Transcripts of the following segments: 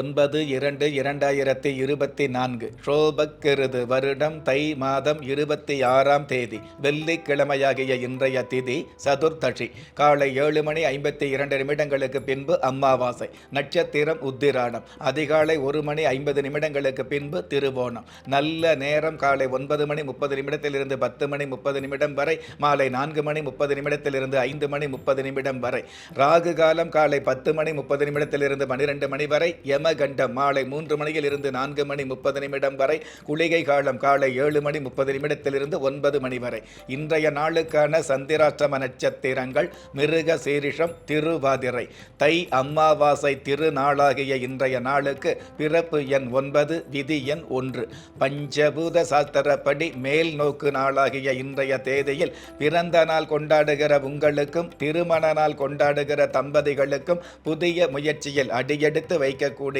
ஒன்பது இரண்டு இரண்டாயிரத்தி இருபத்தி நான்கு. ஷோபக்கிருது வருடம் தை மாதம் இருபத்தி ஆறாம் தேதி. வெள்ளிக்கிழமையாகிய இன்றைய திதி சதுர்த்தஷி காலை ஏழு மணி ஐம்பத்தி இரண்டு நிமிடங்களுக்கு பின்பு அம்மாவாசை. நட்சத்திரம் உத்திராடம். அதிகாலை ஒரு மணி ஐம்பது நிமிடங்களுக்கு பின்பு திருவோணம். நல்ல நேரம் காலை ஒன்பது மணி முப்பது நிமிடத்திலிருந்து பத்து மணி முப்பது நிமிடம் வரை. மாலை நான்கு மணி முப்பது நிமிடத்திலிருந்து ஐந்து மணி முப்பது நிமிடம் வரை. ராகு காலம் காலை பத்து மணி முப்பது நிமிடத்திலிருந்து பன்னிரெண்டு மணி வரை. யமகண்டம் மாலை மூன்று மணியில் இருந்து நான்கு மணி முப்பது நிமிடம் வரை குளிகை காலம் காலை ஏழு மணி முப்பது நிமிடத்திலிருந்து ஒன்பது மணி வரை. இன்றைய நாளுக்கான சந்திராஷ்டம நட்சத்திரங்கள் மிருக சீரிஷம் திருவாதிரை. தை அம்மாவாசை திருநாளாகிய இன்றைய நாளுக்கு பிறப்பு எண் ஒன்பது விதி எண் ஒன்று. பஞ்சபூத சாஸ்திரப்படி மேல் நோக்கு நாளாகிய இன்றைய தேதியில் பிறந்த நாள் கொண்டாடுகிற உங்களுக்கும் திருமண நாள் கொண்டாடுகிற தம்பதிகளுக்கும் புதிய முயற்சியில் அடியெடுத்து வைக்கக்கூடிய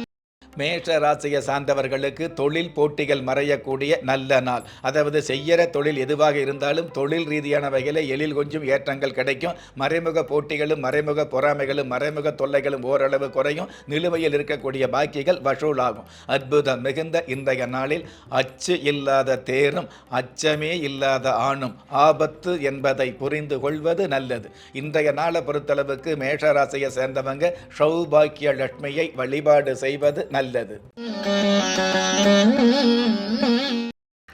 மேஷ ராசியை சார்ந்தவர்களுக்கு தொழில் போட்டிகள் மறையக்கூடிய நல்ல நாள். அதாவது செய்யற தொழில் எதுவாக இருந்தாலும் தொழில் ரீதியான வகையில் எழில் கொஞ்சம் ஏற்றங்கள் கிடைக்கும். மறைமுக போட்டிகளும் மறைமுக பொறாமைகளும் மறைமுக தொல்லைகளும் ஓரளவு குறையும். நிலுவையில் இருக்கக்கூடிய பாக்கிகள் வசூலாகும். அற்புதம் மிகுந்த இன்றைய நாளில் அச்சு இல்லாத தேரும் அச்சமே இல்லாத ஆணும் ஆபத்து என்பதை புரிந்து கொள்வது நல்லது. இன்றைய நாளை பொறுத்தளவுக்கு மேஷராசியை சேர்ந்தவங்க சௌபாக்கிய லட்சுமியை வழிபாடு செய்வது நல்லது. halledi.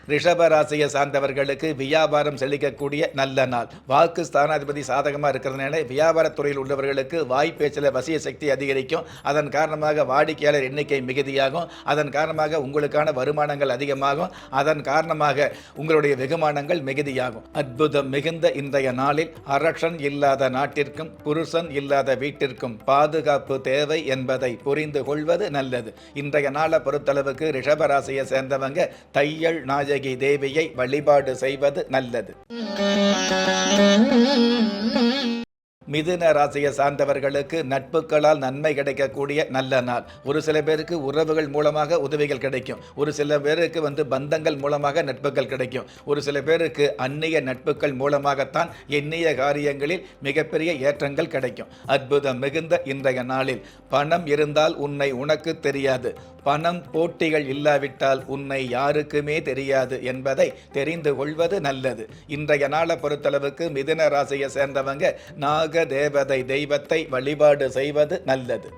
ராசியை சார்ந்தவர்களுக்கு வியாபாரம் செழிக்கக்கூடிய நல்ல நாள். வாக்கு ஸ்தானாதிபதி சாதகமாக இருக்கிறதுனால வியாபாரத்துறையில் உள்ளவர்களுக்கு வாய் பேச்சில் வசிய சக்தி அதிகரிக்கும். அதன் காரணமாக வாடிக்கையாளர் எண்ணிக்கை மிகுதியாகும். அதன் காரணமாக உங்களுக்கான வருமானங்கள் அதிகமாகும். அதன் காரணமாக உங்களுடைய வெகுமானங்கள் மிகுதியாகும். அற்புதம் மிகுந்த இன்றைய நாளில் அரக்ஷன் இல்லாத நாட்டிற்கும் புருஷன் இல்லாத வீட்டிற்கும் பாதுகாப்பு தேவை என்பதை புரிந்து கொள்வது நல்லது. இன்றைய நாளை பொறுத்தளவுக்கு ரிஷபராசியை சேர்ந்தவங்க தையல் நாயகி தேவியை வழிபாடு செய்வது நல்லது. மிதுன ராசியை சார்ந்தவர்களுக்கு நட்புகளால் நன்மை கிடைக்கக்கூடிய நல்ல நாள். ஒரு சில பேருக்கு உறவுகள் மூலமாக உதவிகள் கிடைக்கும். ஒரு சில பேருக்கு வந்து பந்தங்கள் மூலமாக நட்புகள் கிடைக்கும். ஒரு சில பேருக்கு அந்நிய நட்புகள் மூலமாகத்தான் எண்ணிய காரியங்களில் மிகப்பெரிய ஏற்றங்கள் கிடைக்கும். அற்புதம் மிகுந்த இன்றைய நாளில். பணம் இருந்தால் உன்னை உனக்கு தெரியாது. பணம் போட்டிகள் இல்லாவிட்டால் உன்னை யாருக்குமே தெரியாது என்பதை தெரிந்து கொள்வது நல்லது. இன்றைய நாளை பொறுத்தளவுக்கு மிதுன ராசியை சேர்ந்தவங்க நாக தேவதை தெய்வத்தை வழிபாடு செய்வது நல்லது.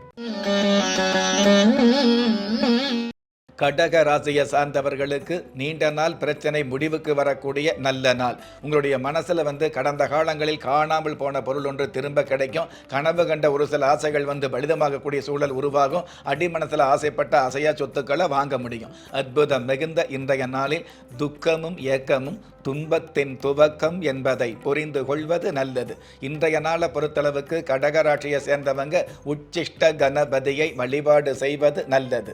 கடக ராசியை சார்ந்தவர்களுக்கு நீண்ட நாள் பிரச்சனை முடிவுக்கு வரக்கூடிய நல்ல நாள். உங்களுடைய மனசில் வந்து கடந்த காலங்களில் காணாமல் போன பொருள் ஒன்று திரும்ப கிடைக்கும். கனவு கண்ட ஒரு சில ஆசைகள் வந்து பலிதமாகக்கூடிய சூழல் உருவாகும். அடிமனசில் ஆசைப்பட்ட அசையா சொத்துக்களை வாங்க முடியும். அற்புதம் மிகுந்த இன்றைய நாளில் துக்கமும் ஏக்கமும் துன்பத்தின் துவக்கம் என்பதை புரிந்து கொள்வது நல்லது. இன்றைய நாளை பொறுத்தளவுக்கு கடகராட்சியை சேர்ந்தவங்க உச்சிஷ்ட கணபதியை வழிபாடு செய்வது நல்லது.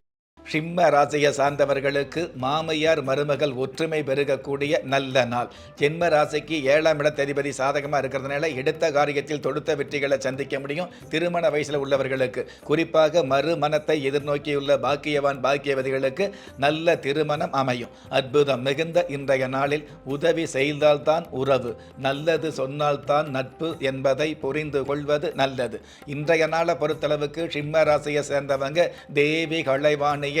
சிம்ம ராசியை சார்ந்தவர்களுக்கு மாமையார் மருமகள் ஒற்றுமை பெருகக்கூடிய நல்ல நாள். ஜென்ம ராசிக்கு ஏழாம் இடத்ததிபதி சாதகமாக இருக்கிறதுனால எடுத்த காரியத்தில் தொடுத்த வெற்றிகளை சந்திக்க முடியும். திருமண வயசில் உள்ளவர்களுக்கு குறிப்பாக மறுமணத்தை எதிர்நோக்கியுள்ள பாக்கியவான் பாக்கியவதிகளுக்கு நல்ல திருமணம் அமையும். அற்புதம் மிகுந்த இன்றைய நாளில் உதவி செய்தால்தான் உறவு. நல்லது சொன்னால்தான் நட்பு என்பதை புரிந்து கொள்வது நல்லது. இன்றைய நாளை பொறுத்தளவுக்கு சிம்ம ராசியை சேர்ந்தவங்க தேவி கலைவாணியை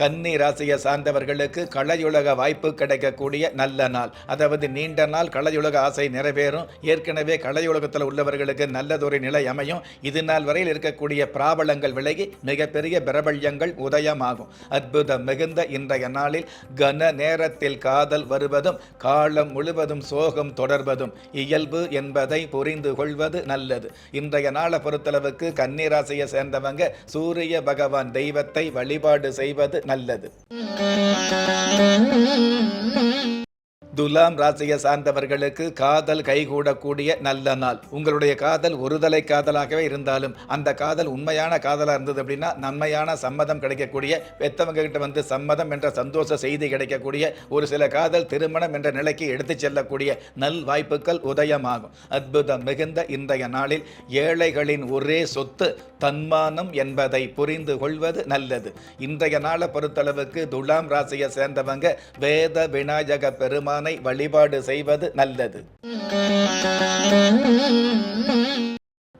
கன்னி ராசியை சார்ந்தவர்களுக்கு கலையுலக வாய்ப்பு கிடைக்கக்கூடிய நல்ல நாள். அதாவது நீண்ட நாள் கலையுலக ஆசை நிறைவேறும். ஏற்கனவே கலையுலகத்தில் உள்ளவர்களுக்கு நல்லதொரு நிலை அமையும். இது நாள் வரையில் இருக்கக்கூடிய பிராபலங்கள் விலகி மிகப்பெரிய பிரபல்யங்கள் உதயமாகும். அற்புதம் மிகுந்த இன்றைய நாளில் கன நேரத்தில் காதல் வருவதும் காலம் முழுவதும் சோகம் தொடர்வதும் இயல்பு என்பதை புரிந்து கொள்வது நல்லது. இன்றைய நாளை பொறுத்தளவுக்கு கன்னிராசியை சேர்ந்தவங்க சூரிய பகவான் தெய்வத்தை வழிபாடு செய்வது நல்லது. துலாம் ராசியை சார்ந்தவர்களுக்கு காதல் கைகூடக்கூடிய நல்ல நாள். உங்களுடைய காதல் ஒருதலை காதலாகவே இருந்தாலும் அந்த காதல் உண்மையான காதலாக இருந்தது அப்படின்னா நன்மையான சம்மதம் கிடைக்கக்கூடிய பெத்தவங்க கிட்ட வந்து சம்மதம் என்ற சந்தோஷ செய்தி கிடைக்கக்கூடிய ஒரு சில காதல் திருமணம் என்ற நிலைக்கு எடுத்துச் செல்லக்கூடிய நல் வாய்ப்புகள் உதயமாகும். அற்புதம் மிகுந்த இன்றைய நாளில் ஏழைகளின் ஒரே சொத்து தன்மானம் என்பதை புரிந்து கொள்வது நல்லது. இன்றைய நாளை பொறுத்தளவுக்கு துலாம் ராசியை சேர்ந்தவங்க வேத விநாயக பெருமான வழிபாடு செய்வது நல்லது.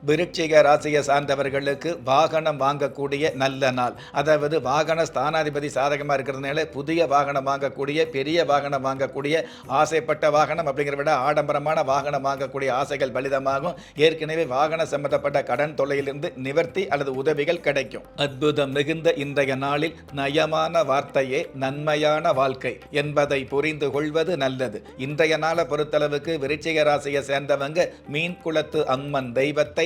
விருட்சிக ராசியை சார்ந்தவர்களுக்கு வாகனம் வாங்கக்கூடிய நல்ல நாள். அதாவது வாகன ஸ்தானாதிபதி சாதகமாக இருக்கிறதுனால புதிய வாகனம் வாங்கக்கூடிய பெரிய வாகனம் வாங்கக்கூடிய ஆசைப்பட்ட வாகனம் அப்படிங்கிறத விட ஆடம்பரமான வாகனம் வாங்கக்கூடிய ஆசைகள் பலிதமாகும். ஏற்கனவே வாகன சம்பந்தப்பட்ட கடன் தொல்லையிலிருந்து நிவர்த்தி அல்லது உதவிகள் கிடைக்கும். அற்புதம் மிகுந்த இன்றைய நாளில் நயமான வார்த்தையே நன்மையான வாழ்க்கை என்பதை புரிந்து கொள்வது நல்லது. இன்றைய நாளை பொறுத்தளவுக்கு விருட்சிக ராசியை சேர்ந்தவங்க மீன் குளத்து அம்மன் தெய்வத்தை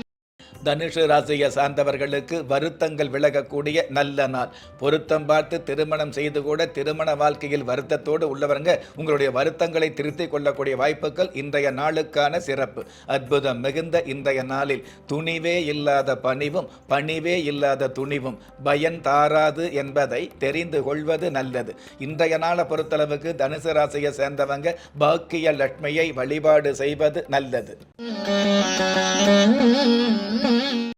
தனுஷு ராசியை சார்ந்தவர்களுக்கு வருத்தங்கள் விலகக்கூடிய நல்ல நாள். பொருத்தம் பார்த்து திருமணம் செய்து கூட திருமண வாழ்க்கையில் வருத்தத்தோடு உள்ளவருங்க உங்களுடைய வருத்தங்களை திருத்திக் கொள்ளக்கூடிய வாய்ப்புகள் இன்றைய நாளுக்கான சிறப்பு. அற்புதம் மிகுந்த இன்றைய நாளில் துணிவே இல்லாத பணிவும் பணிவே இல்லாத துணிவும் பயன் தாராது என்பதை தெரிந்து கொள்வது நல்லது. இன்றைய நாளை பொறுத்தளவுக்கு தனுசு ராசியை சேர்ந்தவங்க பாக்கிய லட்சுமியை வழிபாடு செய்வது நல்லது. Mm-hmm.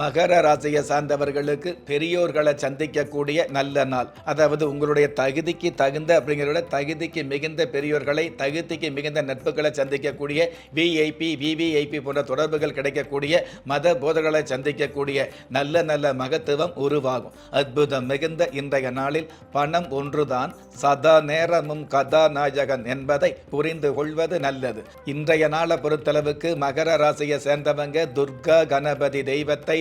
மகர ராசியை சார்ந்தவர்களுக்கு பெரியோர்களை சந்திக்கக்கூடிய நல்ல நாள். அதாவது உங்களுடைய தகுதிக்கு தகுந்த அப்படிங்கிறத தகுதிக்கு மிகுந்த பெரியோர்களை தகுதிக்கு மிகுந்த நட்புகளை சந்திக்கக்கூடிய விஐபி விவிஐபி போன்ற தொடர்புகள் கிடைக்கக்கூடிய மத போதர்களை சந்திக்கக்கூடிய நல்ல நல்ல மகத்துவம் உருவாகும். அற்புதம் மிகுந்த இன்றைய நாளில் பணம் ஒன்றுதான் சதா நேரமும் கதாநாயகன் என்பதை புரிந்து கொள்வது நல்லது. இன்றைய நாளை பொறுத்தளவுக்கு மகர ராசியை சேர்ந்தவங்க துர்கா கணபதி தெய்வத்தை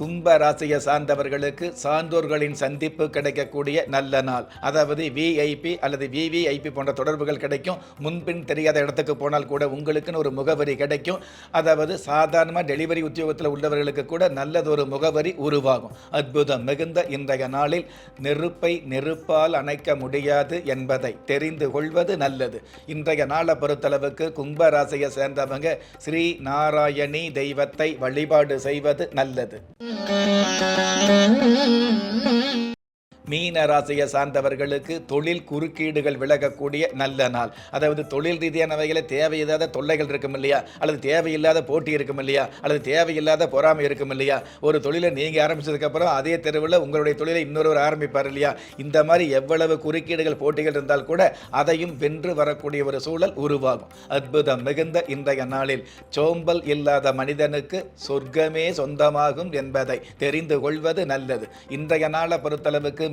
கும்ப ராசியை சார்ந்தவர்களுக்கு சான்றோர்களின் சந்திப்பு கிடைக்கக்கூடிய நல்ல நாள். அதாவது விஐபி அல்லது விவிஐபி போன்ற தொடர்புகள் கிடைக்கும். முன்பின் தெரியாத இடத்துக்கு போனால் கூட உங்களுக்குன்னு ஒரு முகவரி கிடைக்கும். அதாவது சாதாரணமாக டெலிவரி உத்தியோகத்தில் உள்ளவர்களுக்கு கூட நல்லதொரு முகவரி உருவாகும். அற்புதம் மிகுந்த இன்றைய நாளில் நெருப்பை நெருப்பால் அணைக்க முடியாது என்பதை தெரிந்து கொள்வது நல்லது. இன்றைய நாளை பொறுத்தளவுக்கு கும்ப ராசியை சேர்ந்தவங்க ஸ்ரீ நாராயணி தெய்வத்தை வழிபாடு செய்வது நல்லது. Mm-hmm. மீன ராசியை சார்ந்தவர்களுக்கு தொழில் குறுக்கீடுகள் விலகக்கூடிய நல்ல நாள். அதாவது தொழில் ரீதியானவைகளை தேவையில்லாத தொல்லைகள் இருக்கும் இல்லையா? அல்லது தேவையில்லாத போட்டி இருக்கும் இல்லையா? அல்லது தேவையில்லாத பொறாமை இருக்கும் இல்லையா? ஒரு தொழிலை நீங்கள் ஆரம்பிச்சதுக்கப்புறம் அதே தெருவில் உங்களுடைய தொழிலை இன்னொருவர் ஆரம்பிப்பார் இல்லையா? இந்த மாதிரி எவ்வளவு குறுக்கீடுகள் போட்டிகள் இருந்தால் கூட அதையும் வென்று வரக்கூடிய ஒரு சூழல் உருவாகும். அற்புதம் மிகுந்த இன்றைய நாளில் சோம்பல் இல்லாத மனிதனுக்கு சொர்க்கமே சொந்தமாகும் என்பதை தெரிந்து கொள்வது நல்லது. இன்றைய நாளை பொறுத்தளவுக்கு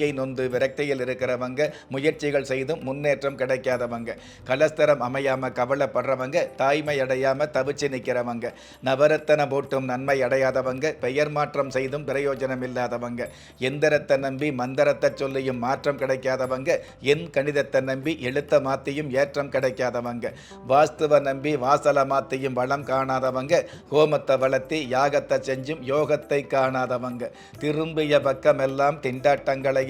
நொந்து விரக்தியில் இருக்கிறவங்க முயற்சிகள் செய்தும் முன்னேற்றம் கிடைக்காதவங்க. கலஸ்தரம் அமையாம கவலைப்படுறவங்க தாய்மை அடையாம தவிச்சு நிற்கிறவங்க நவரத்தன போட்டும் நன்மை அடையாதவங்க பெயர் மாற்றம் செய்தும் பிரயோஜனம் இல்லாதவங்க. எந்திரத்தை நம்பி மந்திரத்தை சொல்லியும் மாற்றம் கிடைக்காதவங்க என் கணிதத்தை நம்பி எழுத்த மாத்தியும் ஏற்றம் கிடைக்காதவங்க. வாஸ்துவ நம்பி வாசலை மாத்தியும் வளம் காணாதவங்க ஹோமத்தை வளர்த்தி யாகத்தை செஞ்சும் யோகத்தை காணாதவங்க. திரும்பிய பக்கமெல்லாம் திண்டாட்டங்களையும்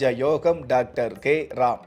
யோகம் டாக்டர் கே ராம்.